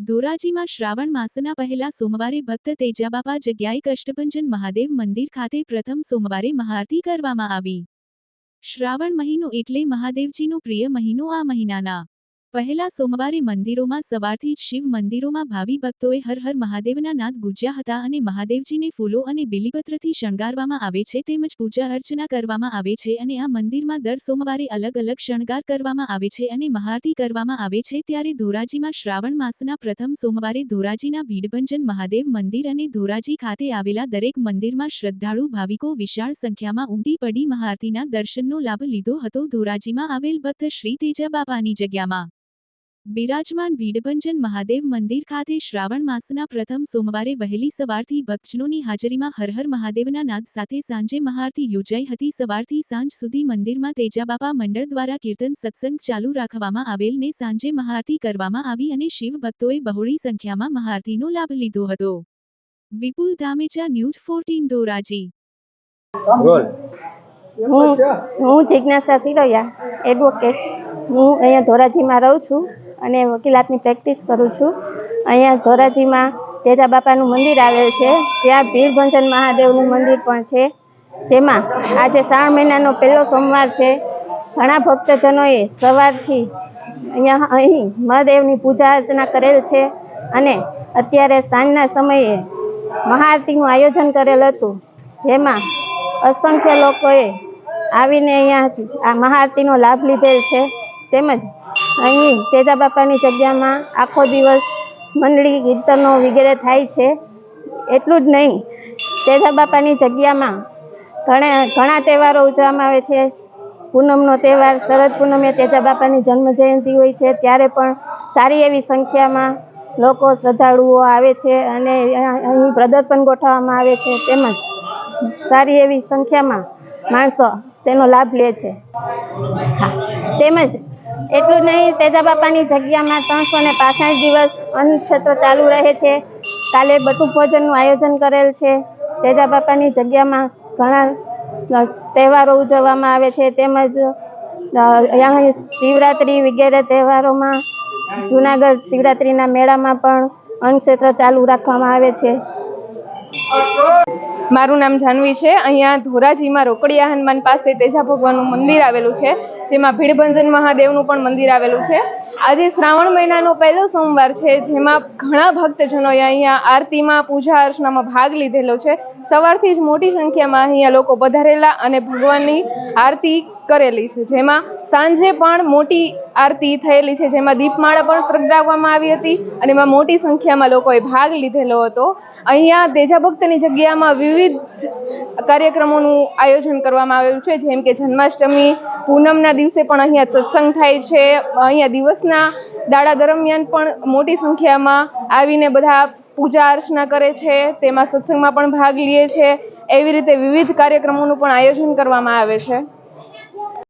ધોરાજીમાં શ્રાવણ માસના પહેલા સોમવારે ભક્ત તેજાબાપા જગ્યાએ કષ્ટભંજન મહાદેવ મંદિર ખાતે પ્રથમ સોમવારે મહાઆરતી કરવામાં આવી. શ્રાવણ મહિનો એટલે મહાદેવજીનો પ્રિય મહિનો આ મહિનાના. પહેલા સોમવારે મંદિરોમાં સવારથી જ શિવ મંદિરોમાં ભાવિ ભક્તોએ હર હર મહાદેવના નાદ ગુજ્યા હતા અને મહાદેવજીને ફૂલો અને બિલીપત્રથી શણગારવામાં આવે છે તેમજ પૂજા અર્ચના કરવામાં આવે છે અને આ મંદિરમાં દર સોમવારે અલગ અલગ શણગાર કરવામાં આવે છે અને મહાઆરતી કરવામાં આવે છે ત્યારે ધોરાજીમાં શ્રાવણ માસના પ્રથમ સોમવારે ધોરાજીના ભીડભંજન મહાદેવ મંદિર અને ધોરાજી ખાતે આવેલા દરેક મંદિરમાં શ્રદ્ધાળુ ભાવિકો વિશાળ સંખ્યામાં ઉમટી પડી મહાઆરતીના દર્શનનો લાભ લીધો હતો ધોરાજીમાં આવેલ ભક્ત શ્રી તેજા બાપાની જગ્યામાં. બિરાજમાન ભીડભંજન મહાદેવ મંદિર ખાતે શ્રાવણ માસના પ્રથમ સોમવારે વહેલી સવારથી ભક્તજનોની હાજરીમાં હર હર મહાદેવના નાદ સાથે સાંજે મહારતી યોજાઈ હતી. સવારથી સાંજ સુધી મંદિરમાં તેજાબાપા મંડળ દ્વારા કીર્તન સત્સંગ ચાલુ રાખવામાં આવેલ ને સાંજે મહારતી કરવામાં આવી અને શિવ ભક્તોએ બહોળી સંખ્યામાં મહારતીનો લાભ લીધો હતો. Vipul Dhamecha news fourteen Dhoraji. હું હું જિજ્ઞાસા સિરોયા એડવોકેટ હું અહીંયા ધોરાજીમાં રહું છું. અને વકીલાતની પ્રેક્ટિસ કરું છું. અહીંયા ધોરાજીમાં તેજા બાપાનું મંદિર આવેલ છે. ત્યાં ભીરભંજન મહાદેવનું મંદિર પણ છે. જેમાં આજે શ્રાવણ મહિનાનો પહેલો સોમવાર છે. ઘણા ભક્તજનોએ સવારથી અહીંયા અહીં મહાદેવની પૂજા અર્ચના કરેલ છે અને અત્યારે સાંજના સમયે મહાઆરતીનું આયોજન કરેલ હતું. જેમાં અસંખ્ય લોકોએ આવીને અહીંયા આ મહાઆરતીનો લાભ લીધેલ છે. તેમજ અહીં તેજા બાપાની જગ્યામાં આખો દિવસ મંડળી કીર્તનો વગેરે થાય છે. એટલું જ નહીં, તેજા બાપાની જગ્યામાં ઘણા ઘણા તહેવારો ઉજવવામાં આવે છે. પૂનમનો તહેવાર, શરદ પૂનમે તેજા બાપાની જન્મ જયંતિ હોય છે. ત્યારે પણ સારી એવી સંખ્યામાં લોકો શ્રદ્ધાળુઓ આવે છે અને અહીં પ્રદર્શન ગોઠવવામાં આવે છે. તેમજ સારી એવી સંખ્યામાં માણસો તેનો લાભ લે છે. હા, તેમજ એટલું જ નહીં, તેજા બાપાની જગ્યામાં ત્રણસો ને પાસઠ દિવસ અન્નક્ષેત્ર ચાલુ રહે છે. કાલે બટુક ભોજનનું આયોજન કરેલ છે. તેજા બાપાની જગ્યામાં ઘણા તહેવારો ઉજવવામાં આવે છે. તેમજ અહીં શિવરાત્રિ વગેરે તહેવારોમાં જુનાગઢ શિવરાત્રિના મેળામાં પણ અન્નક્ષેત્ર ચાલુ રાખવામાં આવે છે. મારું નામ જાનવી છે. અહીંયા ધોરાજીમાં રોકડિયા હનુમાન પાસે તેજા ભગવાનનું મંદિર આવેલું છે. જેમાં ભીડભંજન મહાદેવનું પણ મંદિર આવેલું છે. આજે શ્રાવણ મહિનાનો પહેલો સોમવાર છે, જેમાં ઘણા ભક્તજનોએ અહીંયા આરતીમાં, પૂજા અર્ચનામાં ભાગ લીધેલો છે. સવારથી જ મોટી સંખ્યામાં અહીંયા લોકો પધારેલા અને ભગવાનની આરતી કરેલી છે. જેમાં સાંજે પણ મોટી આરતી થયેલી છે, જેમાં દીપમાળા પણ પ્રગટાવવામાં આવી હતી અને એમાં મોટી સંખ્યામાં લોકોએ ભાગ લીધેલો હતો. અહીંયા તેજા ભક્તની જગ્યામાં વિવિધ કાર્યક્રમોનું આયોજન કરવામાં આવેલું છે, જેમ કે જન્માષ્ટમી, પૂનમના દિવસે પણ અહીંયા સત્સંગ થાય છે. અહીંયા દિવસના દાડા દરમિયાન પણ મોટી સંખ્યામાં આવીને બધા પૂજા અર્ચના કરે છે, તેમાં સત્સંગમાં પણ ભાગ લે છે. એવી રીતે વિવિધ કાર્યક્રમોનું પણ આયોજન કરવામાં આવે છે.